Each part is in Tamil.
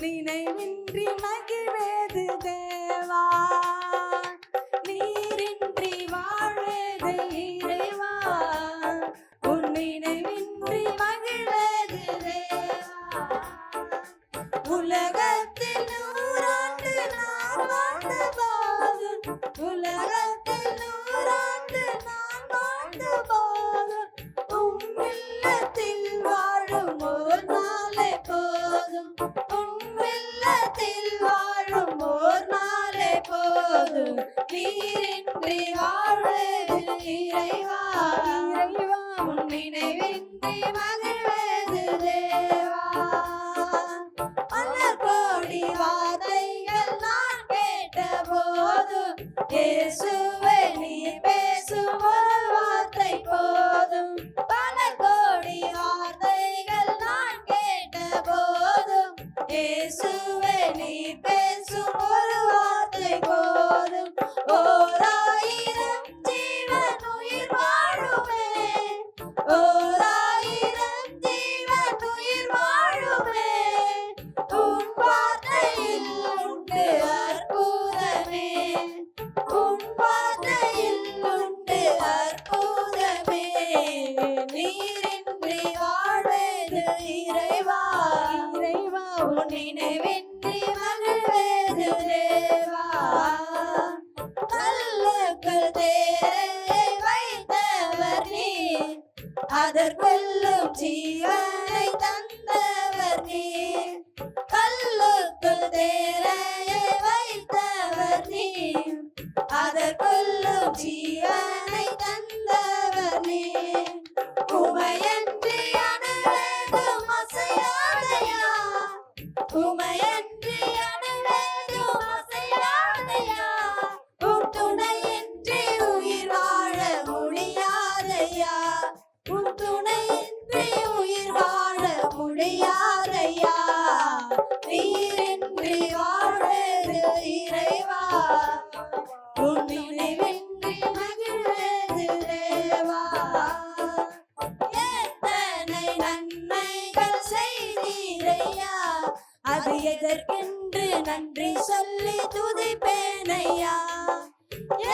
நினைவின்றி மகிழ்வேது தேவா. நீரின்றி வாழ்வேது இறைவா. உன் நினைவின்றி மகிழ்வேது தேவா. உலகத்தில் நூறாண்டு நான் வாழ்ந்த போதும் உலகத்தில் நூறாண்டு நான் வாழ்ந்த போதும் உம் இல்லத்தில் வாழும் ஒரு நாளே போதும். நீரின்றி வாழ்வது இறைவா. இறைவா. உன் நினைவின்றி மகிழ்வது தேவா. மலர் கோடி வார்த்தைகள் நான் கேட்ட போதும் இயேசுவே நினைவின்றி மகிழ்வது தேவா. கல்லுக்குள் தேரை வைத்தவர் நீ அதற்குள்ளும் ஜீவனை தந்தவர் நீ கல்லுக்குள் தேரையை வைத்தவர் நீ அதற்குள்ளும் ஜீவனை ஐயா அது எதற்கென்று நன்றி சொல்லி துதிப்பேனையா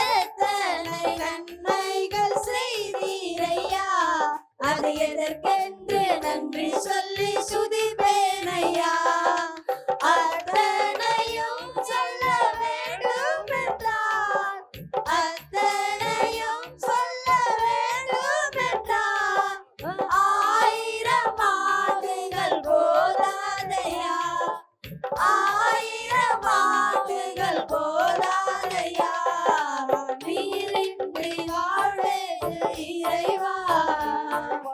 எத்தனை நன்மைகள் செய்தீரையா அது எதற்கு இறைவா உன்